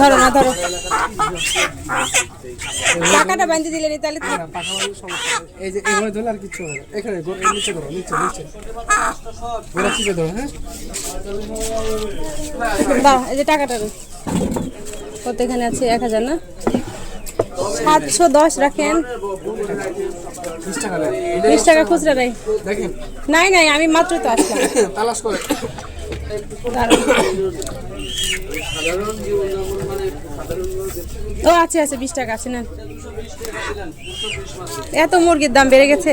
ধরো না ধরো। টাকাটা বাঁধতে দিলে নি তাহলে এই যে ধরলে আর কিচ্ছু হবে না। এখানে নিচে ধরো নিচে নিচে। গোড়া চিপে ধরো হ্যাঁ? দাও এই যে টাকাটা। কত এখানে আছে? এক হাজার না? সাতশো দশ রাখেন। বিশ টাকা খুচরা নেই। নাই নাই আমি মাত্র তো আসলাম। তালাশ করে। ও আছে আছে বিশ টাকা আছে না এত মুরগির দাম বেড়ে গেছে?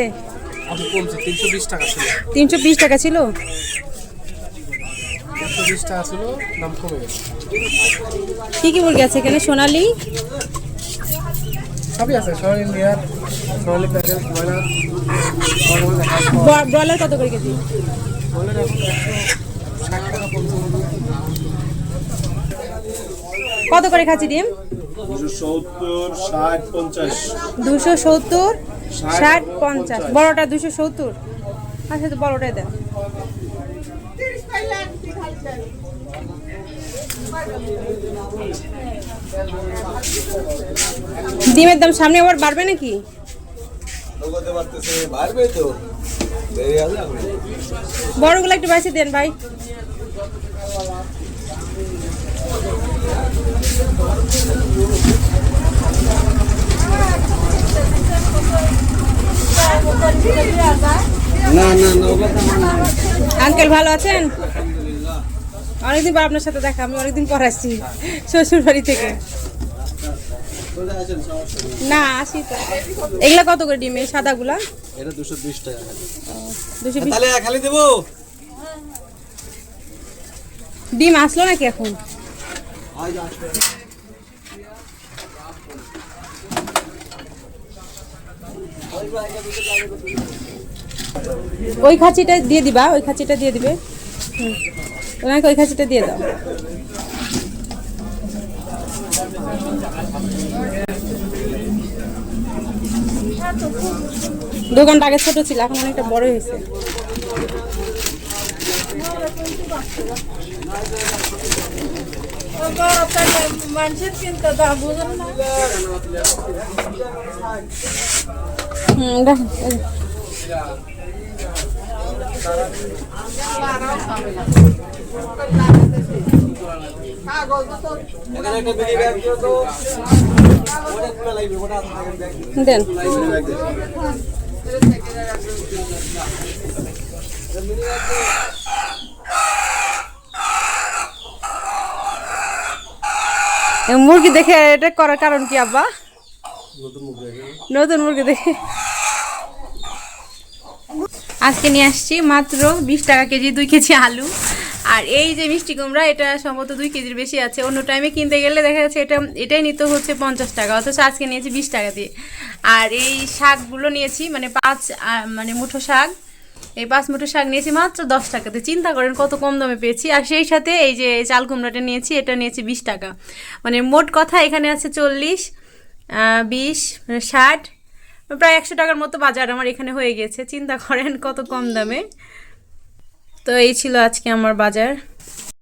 তিনশো বিশ টাকা ছিল। কি কি মুরগি আছে এখানে? সোনালি? ব্রয়লার। কত করে কেজি? কত করে খাচ্ছি ডিম? দুশো সত্তর ষাট পঞ্চাশ। দুশো সত্তর ষাট পঞ্চাশ। বড়টা দুশো সত্তর। আচ্ছা তো বড়টাই দেন। ডিমের দাম সামনে আবার বাড়বে নাকি নগদে বাড়তেছে বাড়বে তো দেরি আছে এখন। বড়গুলো একটু বেশি দেন ভাই। আঙ্কেল ভালো আছেন? অনেকদিন পর আপনার সাথে দেখা আমি অনেকদিন পর আসছি শ্বশুর বাড়ি থেকে। না আসি তো। এগুলা কত করে ডিম এই সাদাগুলা? এটা দুশো বিশ টাকা দুশো বিশ। খালি দেবো? ডিম আসলো নাকি এখন? ওই খাঁচিটা দিয়ে দিবা ওই খাঁচিটা দিয়ে দিবে। ওনাকে ওই খাঁচিটা দিয়ে দাও। দোকানটা আগে ছোট ছিল এখন অনেকটা বড় হয়েছে। হুম দেখেন দেন। মুরগি দেখে এটা করার কারণ কি আব্বা? নতুন মুরগি দেখে। আজকে নিয়ে আসছি মাত্র বিশ টাকা কেজি, দুই কেজি আলু। আর এই যে মিষ্টি কুমড়া, এটা সম্ভবত দুই কেজির বেশি আছে। অন্য টাইমে কিনতে গেলে দেখা যাচ্ছে এটা, এটাই নিতে হচ্ছে পঞ্চাশ টাকা, অথচ আজকে নিয়েছি বিশ টাকা দিয়ে। আর এই শাকগুলো নিয়েছি মানে পাঁচ মানে মুঠো শাক। এই পাঁচ মুঠো শাক নিয়েছি মাত্র দশ টাকাতে চিন্তা করেন কত কম দামে পেয়েছি। আর সেই সাথে এই যে চাল কুমড়াটা নিয়েছি, এটা নিয়েছি বিশ টাকা। মানে মোট কথা এখানে আছে চল্লিশ বিশ মানে ষাট প্রায় একশো টাকার মতো বাজার আমার এখানে হয়ে গেছে। চিন্তা করেন কত কম দামে। তো এই ছিল আজকে আমার বাজার।